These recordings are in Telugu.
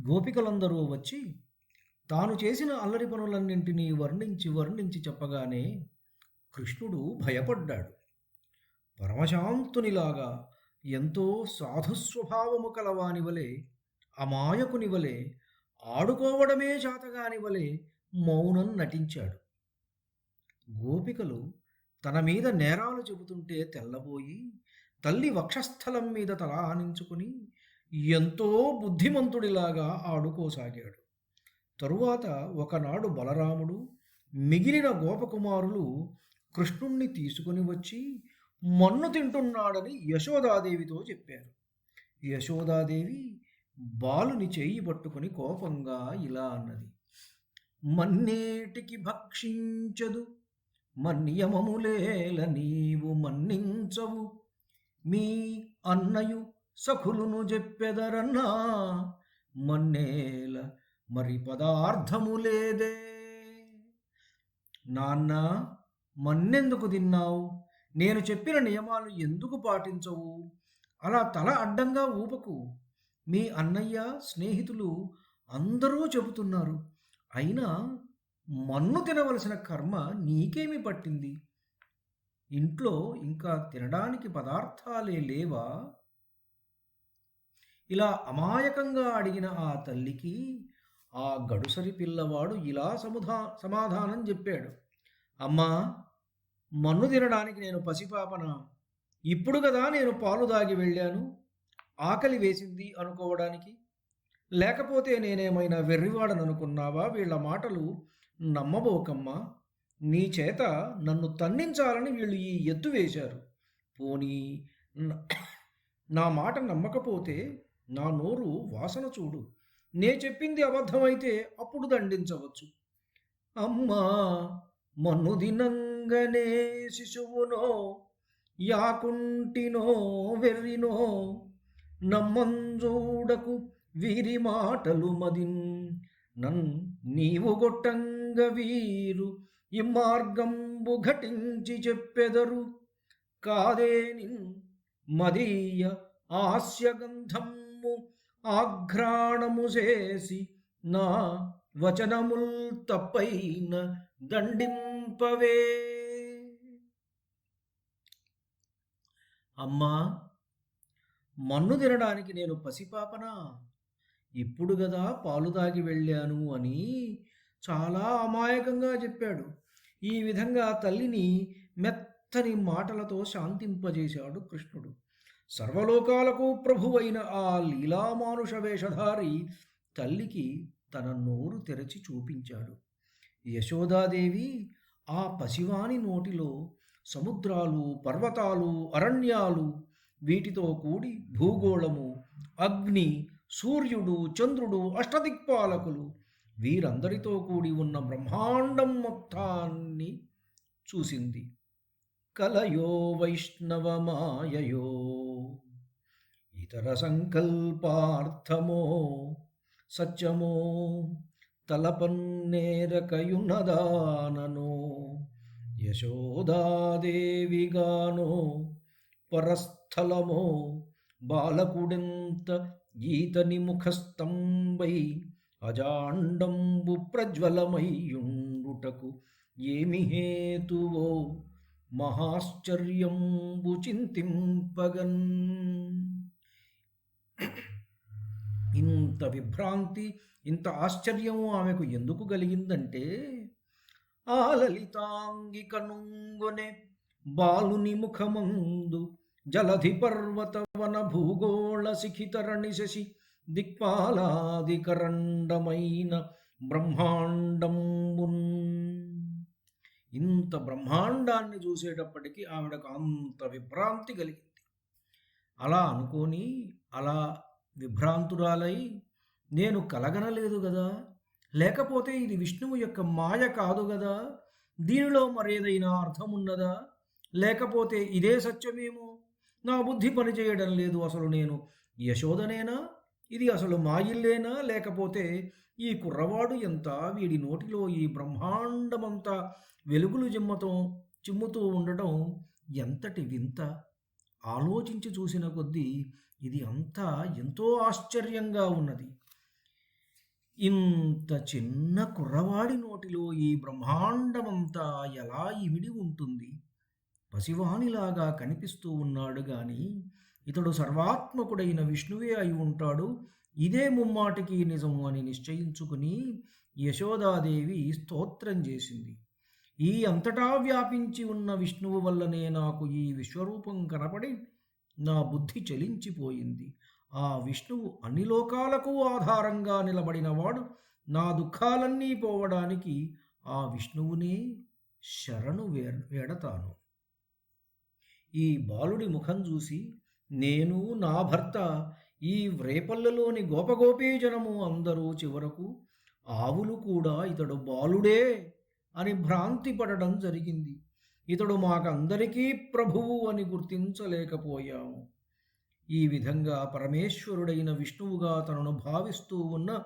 గోపికలందరూ వచ్చి తాను చేసిన అల్లరి పనులన్నింటినీ వర్ణించి వర్ణించి చెప్పగానే కృష్ణుడు భయపడ్డాడు. పరమశాంతునిలాగా ఎంతో సాధుస్వభావము కలవాని వలె అమాయకుని వలె ఆడుకోవడమే చాతగాని వలె మౌనం నటించాడు. గోపికలు తన మీద నేరాలు చెబుతుంటే తెల్లబోయి తల్లి వక్షస్థలం మీద తల ఆనించుకుని ఎంతో బుద్ధిమంతుడిలాగా ఆడుకోసాగాడు. తరువాత ఒకనాడు బలరాముడు మిగిలిన గోపకుమారులు కృష్ణుణ్ణి తీసుకుని వచ్చి మన్ను తింటున్నాడని యశోదాదేవితో చెప్పారు. యశోదాదేవి బాలుని చేయి పట్టుకుని కోపంగా ఇలా అన్నది. మన్నేటికి భక్షించదు మన్యమములేల నీవు మన్నించవు. మీ అన్నయు సఖులును చెప్పెదరన్నా మన్నేల మరి పదార్థము లేదే. నాన్న మన్నెందుకు తిన్నావు? నేను చెప్పిన నియమాలు ఎందుకు పాటించవు? అలా తల అడ్డంగా ఊపకు. మీ అన్నయ్య స్నేహితులు అందరూ చెబుతున్నారు. అయినా మన్ను తినవలసిన కర్మ నీకేమి పట్టింది? ఇంట్లో ఇంకా తినడానికి పదార్థాలే లేవా? ఇలా అమాయకంగా అడిగిన ఆ తల్లికి ఆ గడుసరి పిల్లవాడు ఇలా సముధా సమాధానం చెప్పాడు. అమ్మా మన్ను తినడానికి నేను పసిపాపన? ఇప్పుడు కదా నేను పాలు దాగి వెళ్ళాను. ఆకలి వేసింది అనుకోవడానికి. లేకపోతే నేనేమైనా వెర్రివాడననుకున్నావా? వీళ్ళ మాటలు నమ్మబోకమ్మా. నీ చేత నన్ను తన్నించాలని వీళ్ళు ఈ ఎత్తు వేశారు. పోనీ నా మాట నమ్మకపోతే నా నోరు వాసన చూడు. నే చెప్పింది అబద్ధమైతే అప్పుడు దండించవచ్చు. అమ్మా మన్ను దినంగనే శిశువునో యాకుంటినో వెర్రినో నమ్మంజూడకు వీరి మాటలు మదిన్ నన్ నీవు గొట్టంగ వీరు ఈ మార్గంబు ఘటించి చెప్పెదరు. కాదేనిన్ మదీయ ఆస్యగంధము ఆఘ్రాణము చేసి నా వచనముల్ తప్పైన దండింపవే. అమ్మా మన్ను తినడానికి నేను పసిపాపనా? ఇప్పుడు గదా పాలు తాగి వెళ్ళాను అని చాలా అమాయకంగా చెప్పాడు. ఈ విధంగా తల్లిని మెత్తని మాటలతో శాంతింపజేశాడు కృష్ణుడు. సర్వలోకాలకు ప్రభువైన ఆ లీలామానుష వేషధారి తల్లికి తన నోరు తెరచి చూపించాడు. యశోదాదేవి ఆ పసివాని నోటిలో సముద్రాలు పర్వతాలు అరణ్యాలు వీటితో కూడి భూగోళము అగ్ని సూర్యుడు చంద్రుడు అష్టదిక్పాలకులు వీరందరితో కూడి ఉన్న బ్రహ్మాండం మొత్తాన్ని చూసింది. కలయో వైష్ణవమాయయో ఇతర సంకల్పార్థమో సత్యమో తలపన్నేరకయున్నదాననో యశోదాదేవిగానో పరస్థలమో బాలకుడింత ఈతని ముఖస్తంభై అజాండంబు ప్రజ్వలమయ్యుండుటకు ఏమి హేతువో మహాశ్చర్యంబు చింతింపగన్. ఇంత విభ్రాంతి ఇంత ఆశ్చర్యము ఆమెకు ఎందుకు కలిగిందంటే ఆ లలితాంగిక కనుంగొనె బాలుని ముఖమందు జలధి పర్వతవన భూగోళ శిఖితరణి శశి దిక్పాలాదికరండమైన బ్రహ్మాండంబున్ ఇంత బ్రహ్మాండాన్ని చూసేటప్పటికీ ఆవిడకు అంత విభ్రాంతి కలిగింది. అలా అనుకొని అలా విభ్రాంతురాలై నేను కలగనలేదు కదా లేకపోతే ఇది విష్ణువు యొక్క మాయ కాదు కదా దీనిలో మరేదైనా అర్థం ఉన్నదా లేకపోతే ఇదే సత్యమేమో? నా బుద్ధి పనిచేయడం లేదు అసలు నేను. యశోదనేనా? ఇది అసలు మాయిల్లేనా లేకపోతే ఈ కుర్రవాడు ఎంత? వీడి నోటిలో ఈ బ్రహ్మాండమంతా వెలుగులు జిమ్మతో చిమ్ముతూ ఉండటం ఎంతటి వింత? ఆలోచించి చూసిన కొద్దీ ఇది అంతా ఎంతో ఆశ్చర్యంగా ఉన్నది. ఇంత చిన్న కుర్రవాడి నోటిలో ఈ బ్రహ్మాండమంతా ఎలా ఇమిడి ఉంటుంది? పసివానిలాగా కనిపిస్తూ ఉన్నాడు గాని ఇతడు సర్వాత్మకుడైన విష్ణువే అయి ఉంటాడు. ఇదే ముమ్మాటికి నిజం అని నిశ్చయించుకుని యశోదాదేవి స్తోత్రం చేసింది. ఈ అంతటా వ్యాపించి ఉన్న విష్ణువు వల్లనే నాకు ఈ విశ్వరూపం కనపడి నా బుద్ధి చలించిపోయింది. ఆ విష్ణువు అన్ని లోకాలకు ఆధారంగా నిలబడినవాడు నా దుఃఖాలన్నీ పోవడానికి ఆ విష్ణువునే శరణు వే వేడతాను. ఈ బాలుడి ముఖం చూసి నేను నా భర్త ఈ వ్రేపల్లలోని గోపగోపీజనము అందరూ చివరకు ఆవులు కూడా ఇతడు బాలుడే అని భ్రాంతి పడడం జరిగింది. ఇతడు మాకందరికీ ప్రభువు అని గుర్తించలేకపోయాము. ఈ విధంగా పరమేశ్వరుడైన విష్ణువుగా తనను భావిస్తూ ఉన్న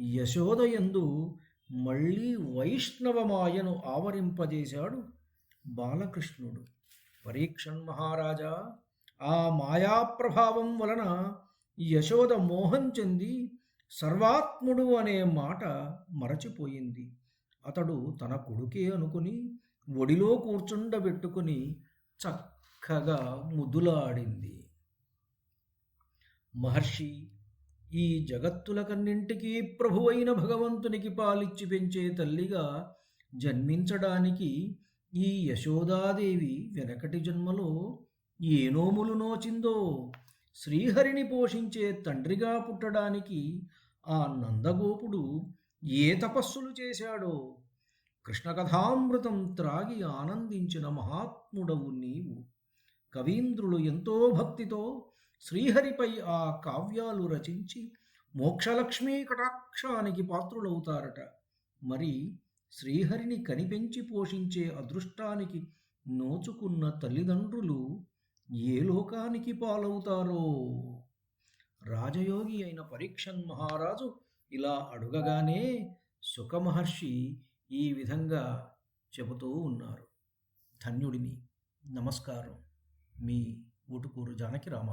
యశోదయందు మళ్ళీ వైష్ణవమాయను ఆవరింపజేశాడు బాలకృష్ణుడు. పరీక్షన్ మహారాజా ఆ మాయా ప్రభావం వలన యశోద మోహం చెంది సర్వాత్ముడు అనే మాట మరచిపోయింది. అతడు తన కొడుకే అనుకుని ఒడిలో కూర్చుండబెట్టుకుని చక్కగా ముద్దులాడింది మహర్షి ఈ జగత్తులకన్నింటికీ ప్రభువైన భగవంతునికి పాలిచ్చి పెంచే తల్లిగా జన్మించడానికి ఈ యశోదాదేవి వెనకటి జన్మలో ఏ నోములు నోచిందో శ్రీహరిని పోషించే తండ్రిగా పుట్టడానికి ఆ నందగోపుడు ఏ తపస్సులు చేశాడో? కృష్ణకథామృతం త్రాగి ఆనందించిన మహాత్ముడవు నీవు. కవీంద్రులు ఎంతో భక్తితో శ్రీహరిపై ఆ కావ్యాలు రచించి మోక్షలక్ష్మీ కటాక్షానికి పాత్రులవుతారట. మరి శ్రీహరిని కనిపెంచి పోషించే అదృష్టానికి నోచుకున్న తల్లిదండ్రులు ఏ లోకానికి పాలవుతారో? రాజయోగి అయిన పరీక్షన్ మహారాజు ఇలా అడుగగానే సుఖమహర్షి ఈ విధంగా చెబుతూ ఉన్నారు. ధన్యుడిని. నమస్కారం. మీ ఊటుకూరు జానకి రామ